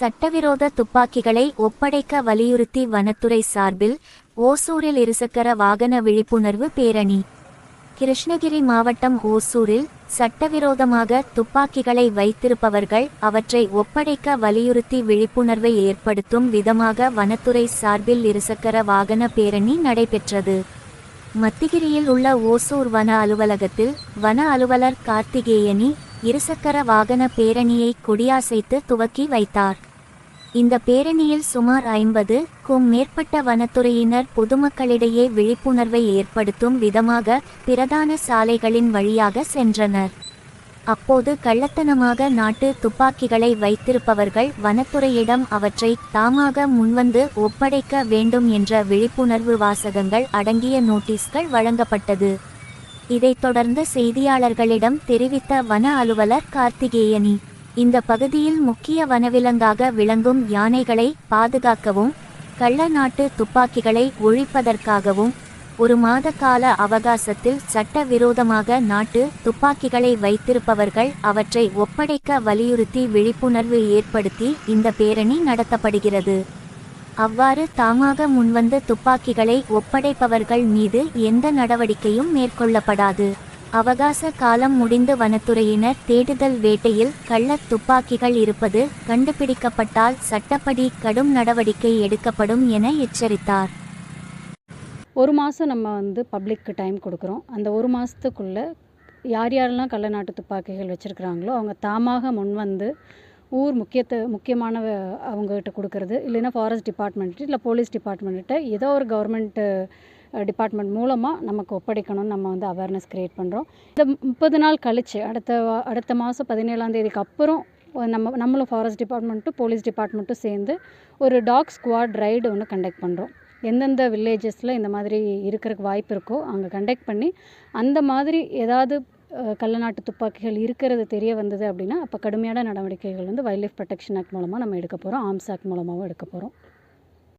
சட்டவிரோத துப்பாக்கிகளை ஒப்படைக்க வலியுறுத்தி வனத்துறை சார்பில் ஓசூரில் இருசக்கர வாகன விழிப்புணர்வு பேரணி. கிருஷ்ணகிரி மாவட்டம் ஓசூரில் சட்டவிரோதமாக துப்பாக்கிகளை வைத்திருப்பவர்கள் அவற்றை ஒப்படைக்க வலியுறுத்தி விழிப்புணர்வை ஏற்படுத்தும் விதமாக வனத்துறை சார்பில் இருசக்கர வாகன பேரணி நடைபெற்றது. மத்திகிரியில் உள்ள ஓசூர் வன அலுவலகத்தில் வன அலுவலர் கார்த்திகேயனி இருசக்கர வாகன பேரணியை கொடியாசைத்து துவக்கி வைத்தார். இந்த பேரணியில் சுமார் ஐம்பது க்கும் மேற்பட்ட வனத்துறையினர் பொதுமக்களிடையே விழிப்புணர்வை ஏற்படுத்தும் விதமாக பிரதான சாலைகளின் வழியாக சென்றனர். அப்போது கள்ளத்தனமாக நாட்டு துப்பாக்கிகளை வைத்திருப்பவர்கள் வனத்துறையிடம் அவற்றை தாமாக முன்வந்து ஒப்படைக்க வேண்டும் என்ற விழிப்புணர்வு வாசகங்கள் அடங்கிய நோட்டீஸ்கள் வழங்கப்பட்டது. இதைத் தொடர்ந்து செய்தியாளர்களிடம் தெரிவித்த வன அலுவலர் கார்த்திகேயனி இந்த பகுதியில் முக்கிய வனவிலங்காக விளங்கும் யானைகளை பாதுகாக்கவும் கள்ள நாட்டு துப்பாக்கிகளை ஒழிப்பதற்காகவும் ஒரு மாத கால அவகாசத்தில் சட்டவிரோதமாக நாட்டு துப்பாக்கிகளை வைத்திருப்பவர்கள் அவற்றை ஒப்படைக்க வலியுறுத்தி விழிப்புணர்வு ஏற்படுத்தி இந்த பேரணி நடத்தப்படுகிறது. அவ்வாறு தாமாக முன்வந்து துப்பாக்கிகளை ஒப்படைப்பவர்கள் மீது எந்த நடவடிக்கையும் மேற்கொள்ளப்படாது. அவகாச காலம் முடிந்து வனத்துறையினர் தேடுதல் வேட்டையில் கள்ளத் துப்பாக்கிகள் இருப்பது கண்டுபிடிக்கப்பட்டால் சட்டப்படி கடும் நடவடிக்கை எடுக்கப்படும் என எச்சரித்தார். ஒரு மாதம் நம்ம வந்து பப்ளிக்கு டைம் கொடுக்குறோம். அந்த ஒரு மாதத்துக்குள்ளே யார் யாரெல்லாம் கள்ள நாட்டு துப்பாக்கிகள் வச்சுருக்குறாங்களோ அவங்க தாமாக முன் வந்து ஊர் முக்கியத்து முக்கியமான அவங்ககிட்ட கொடுக்கறது. இல்லைன்னா ஃபாரஸ்ட் டிபார்ட்மெண்ட்டு இல்லை போலீஸ் டிபார்ட்மெண்ட்டு ஏதோ ஒரு கவர்மெண்ட்டு டிபார்ட்மெண்ட் மூலமாக நமக்கு ஒப்படைக்கணும்னு நம்ம வந்து அவேர்னஸ் க்ரியேட் பண்ணுறோம் இந்த முப்பது நாள் கழிச்சு அடுத்த அடுத்த மாதம் பதினேழாம் தேதிக்கு அப்புறம் நம்ம நம்மளும் ஃபாரஸ்ட் டிபார்ட்மெண்ட்டும் போலீஸ் டிபார்ட்மெண்ட்டும் சேர்ந்து ஒரு டாக் ஸ்குவாட் ரைடு ஒன்று கண்டக்ட் பண்ணுறோம் எந்தெந்த வில்லேஜஸில் இந்த மாதிரி இருக்கிறக்கு வாய்ப்பு இருக்கோ அங்கே கண்டக்ட் பண்ணி அந்த மாதிரி ஏதாவது கள்ளநாட்டு துப்பாக்கிகள் இருக்கிறது தெரிய வந்தது அப்படின்னா அப்போ கடுமையான நடவடிக்கைகள் வந்து வைல்ட் லைஃப் ப்ரொடெக்ஷன் ஆக்ட் மூலமாக நம்ம எடுக்க போகிறோம் ஆர்ம்ஸ் ஆக்ட் மூலமாகவும் எடுக்க போகிறோம்